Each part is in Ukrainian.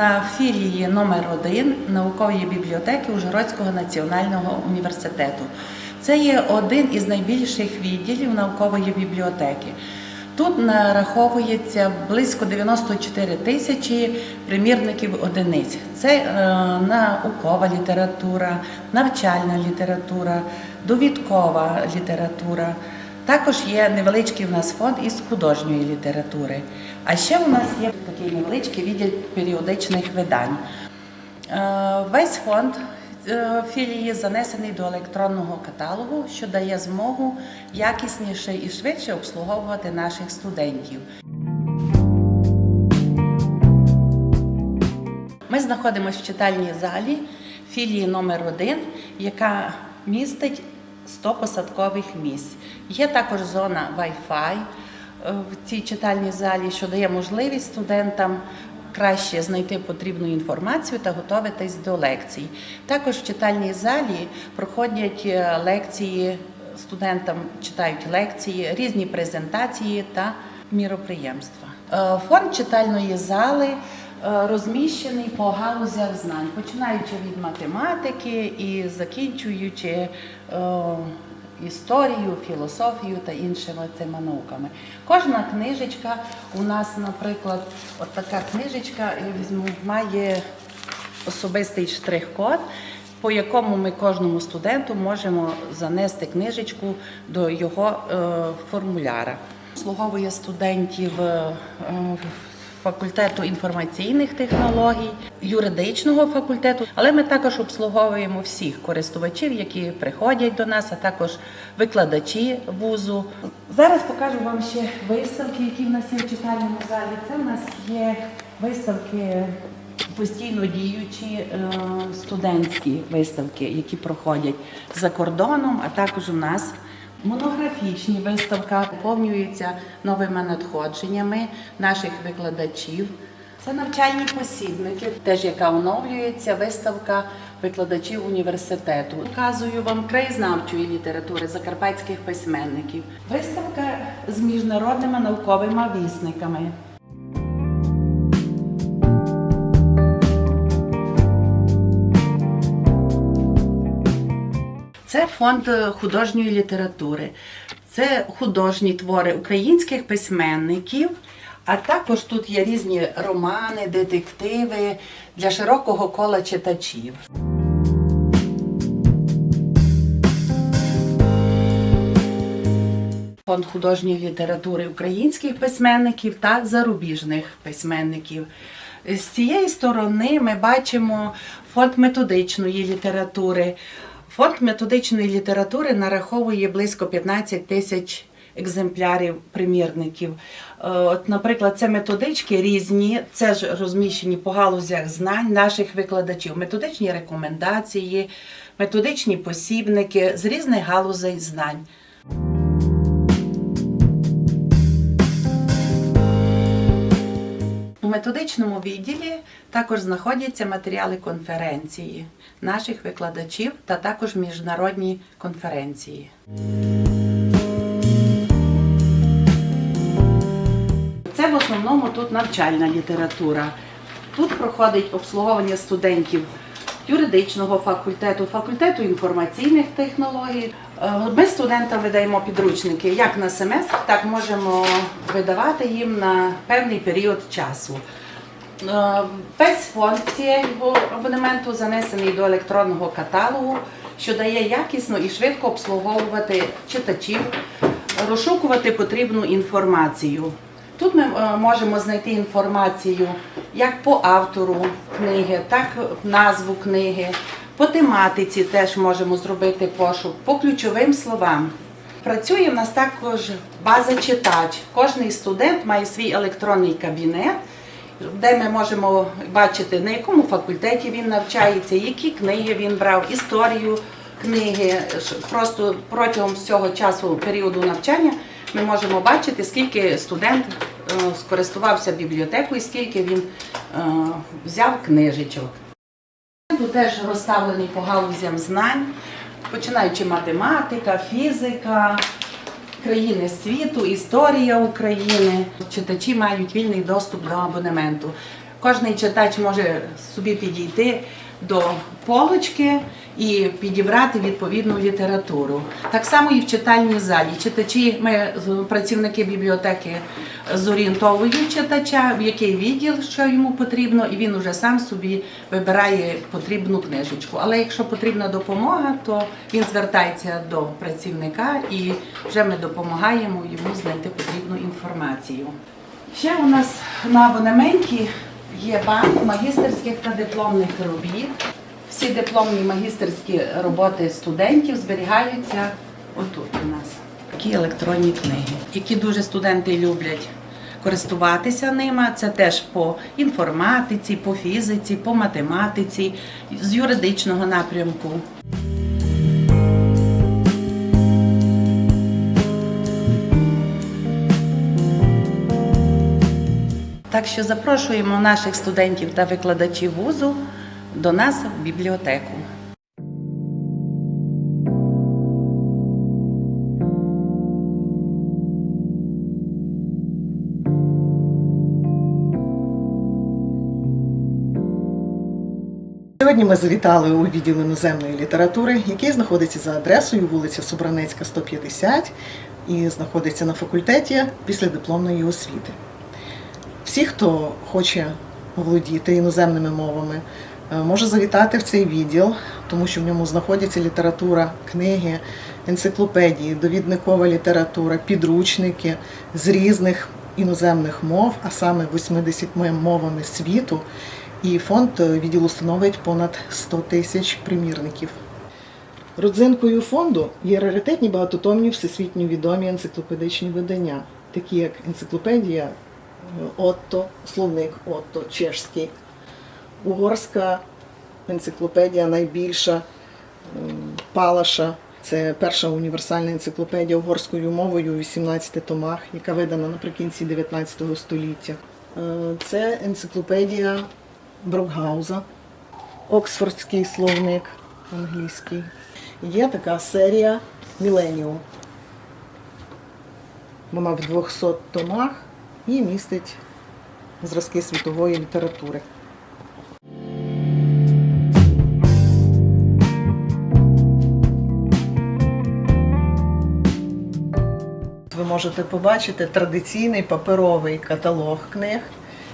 На філії номер 1 наукової бібліотеки Ужгородського національного університету. Це є один із найбільших відділів наукової бібліотеки. Тут нараховується близько 94 тисячі примірників одиниць. Це е, наукова література, навчальна література, довідкова література. Також є невеличкий у нас фонд із художньої літератури. А ще у нас є такий невеличкий відділ періодичних видань. Е, Весь фонд е, філії занесений до електронного каталогу, що дає змогу якісніше і швидше обслуговувати наших студентів. Ми знаходимося в читальній залі філії номер 1 яка містить 100 посадкових місць. Є також зона Wi-Fi е, в цій читальній залі, що дає можливість студентам краще знайти потрібну інформацію та готуватись до лекцій. Також в читальній залі проходять е, лекції, студентам читають лекції, різні презентації та міроприємства. Е, Фонд читальної зали розміщений по галузях знань, починаючи від математики і закінчуючи е, історію, філософію та іншими цими науками. Кожна книжечка у нас, наприклад, от така книжечка має особистий штрих-код, по якому ми кожному студенту можемо занести книжечку до його е, формуляра. Обслуговує студентів е, факультету інформаційних технологій, юридичного факультету, але ми також обслуговуємо всіх користувачів, які приходять до нас, а також викладачі вузу. Зараз покажу вам ще виставки, які в нас є в читальному залі. Це в нас є виставки постійно діючі е, студентські виставки, які проходять за кордоном, а також у нас монографічні виставки поповнюються новими надходженнями наших викладачів. Це навчальні посібники, теж яка оновлюється виставка викладачів університету. Показую вам краєзнавчої літератури закарпатських письменників. Виставка з міжнародними науковими вісниками. Це фонд е, художньої літератури. Це художні твори українських письменників, а також тут є різні романи, детективи для широкого кола читачів. Фонд художньої літератури українських письменників та зарубіжних письменників. З цієї сторони ми бачимо фонд методичної літератури. Фонд методичної літератури нараховує близько 15 тисяч екземплярів примірників. Е, От, наприклад, це методички різні, це ж розміщені по галузях знань наших викладачів, методичні рекомендації, методичні посібники з різних галузей знань. Методичному відділі також знаходяться матеріали конференції наших викладачів та також міжнародні конференції. Це в основному тут навчальна література. Тут проходить обслуговування студентів юридичного факультету, факультету інформаційних технологій. Е, Ми студентам видаємо підручники як на семестр, так можемо видавати їм на певний період часу. Е, Весь фонд цього абонементу занесений до електронного каталогу, що дає якісно і швидко обслуговувати читачів, розшукувати потрібну інформацію. Тут ми е, можемо знайти інформацію як по автору книги, так назву книги, по тематиці теж можемо зробити пошук, по ключовим словам. Працює в нас також база читач. Кожний студент має свій електронний кабінет, де ми можемо бачити, на якому факультеті він навчається, які книги він брав, історію книги. Просто протягом всього часу періоду навчання ми можемо бачити, скільки студент е, скористувався бібліотекою, скільки він е, взяв книжечок. Тут теж розставлений по галузям знань, починаючи математика, фізика, країни світу, історія України. Читачі мають вільний доступ до абонементу. Кожний читач може собі підійти до полочки і підібрати відповідну літературу. Так само і в читальній залі. Читачі, ми працівники бібліотеки зорієнтовують читача, в який відділ, що йому потрібно, і він уже сам собі вибирає потрібну книжечку. Але якщо потрібна допомога, то він звертається до працівника і вже ми допомагаємо йому знайти потрібну інформацію. Ще у нас на абонементі є банк магістерських та дипломних робіт. Всі дипломні магістерські роботи студентів зберігаються отут у нас. Такі електронні книги, які дуже студенти люблять користуватися ними. Це теж по інформатиці, по фізиці, по математиці, з юридичного напрямку. Так що запрошуємо наших студентів та викладачів вузу до нас в бібліотеку. Сьогодні ми завітали у відділ іноземної літератури, який знаходиться за адресою вулиця Собранецька, 150 і знаходиться на факультеті післядипломної освіти. Всі, хто хоче володіти іноземними мовами, е, може завітати в цей відділ, тому що в ньому знаходяться література, книги, енциклопедії, довідникова література, підручники з різних іноземних мов, а саме 80 мовами світу. І фонд е, відділу становить понад 100 тисяч примірників. Родзинкою фонду є раритетні багатотомні всесвітньо відомі енциклопедичні видання, такі як енциклопедія Отто, словник Отто, чешський, угорська енциклопедія найбільша Палаша. Це перша універсальна енциклопедія угорською мовою у 18 томах, яка видана наприкінці 19 століття. Е, Це енциклопедія Брокгауза, Оксфордський словник англійський. Є така серія Міленіум. Вона в 200 томах і містить зразки світової літератури. Ви можете побачити традиційний паперовий каталог книг.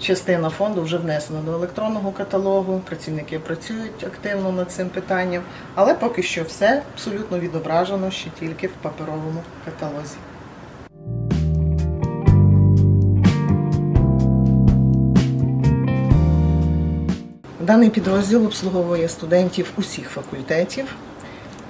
Частина фонду вже внесена до електронного каталогу. Працівники працюють активно над цим питанням, але поки що все абсолютно відображено ще тільки в паперовому каталозі. Даний підрозділ обслуговує студентів усіх факультетів.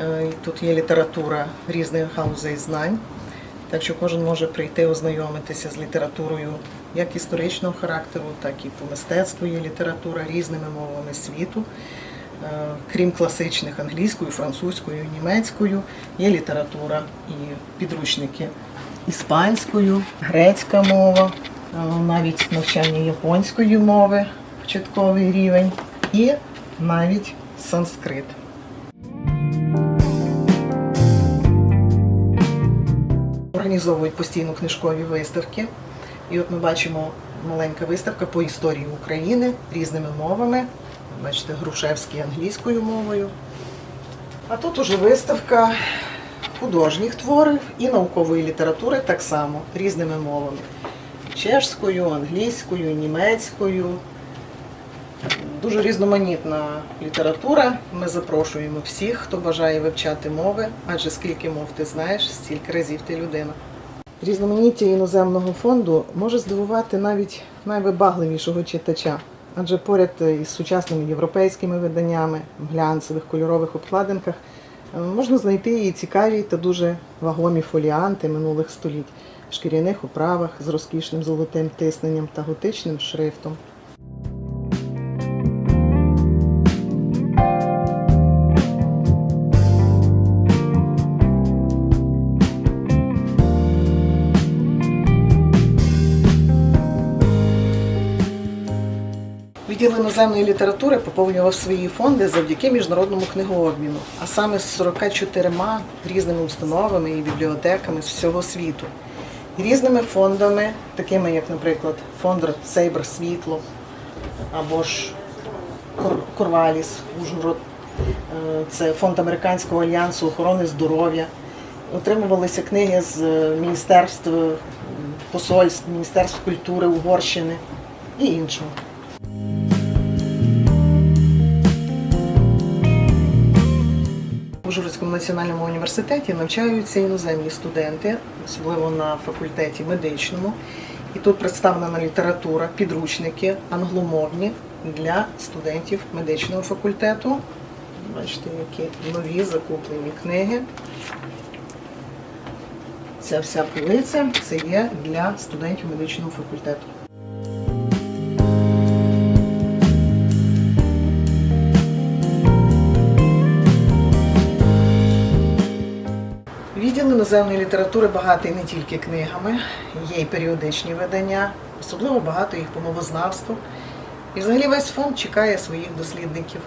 Е, Тут є література різних галузей знань, так що кожен може прийти ознайомитися з літературою як історичного характеру, так і по мистецтву є література різними мовами світу. Е, Крім класичних англійською, французькою, німецькою, є література і підручники іспанською, грецька мова, е, навіть навчання японської мови, початковий рівень, і навіть санскрит. Організовують постійно книжкові виставки. І от ми бачимо маленька виставка по історії України різними мовами. Бачите, Грушевський англійською мовою. А тут уже виставка художніх творів і наукової літератури так само різними мовами. Чешською, англійською, німецькою. Дуже різноманітна література. Ми запрошуємо всіх, хто бажає вивчати мови, адже скільки мов ти знаєш, стільки разів ти людина. Різноманіття іноземного фонду може здивувати навіть найвибагливішого читача, адже поряд із сучасними європейськими виданнями в глянцевих кольорових обкладинках е, можна знайти і цікаві та дуже вагомі фоліанти минулих століть в шкіряних оправах з розкішним золотим тисненням та готичним шрифтом. Відділ іноземної літератури поповнював свої фонди завдяки міжнародному книгообміну, а саме з 44 різними установами і бібліотеками з всього світу. Різними фондами, такими як, наприклад, фонд Сейбр Світло, або ж Кор- Корваліс, Ужгород. Е, Це фонд Американського альянсу охорони здоров'я. Отримувалися книги з міністерств, посольств, Міністерств культури Угорщини і іншого. В національному університеті навчаються іноземні студенти, особливо на факультеті медичному. І тут представлена література, підручники англомовні для студентів медичного факультету. Бачите, які нові закуплені книги. Ця вся полиця це є для студентів медичного факультету. Відділ іноземної літератури багатий не тільки книгами, є й періодичні видання, особливо багато їх по мовознавству. І взагалі весь фонд чекає своїх дослідників.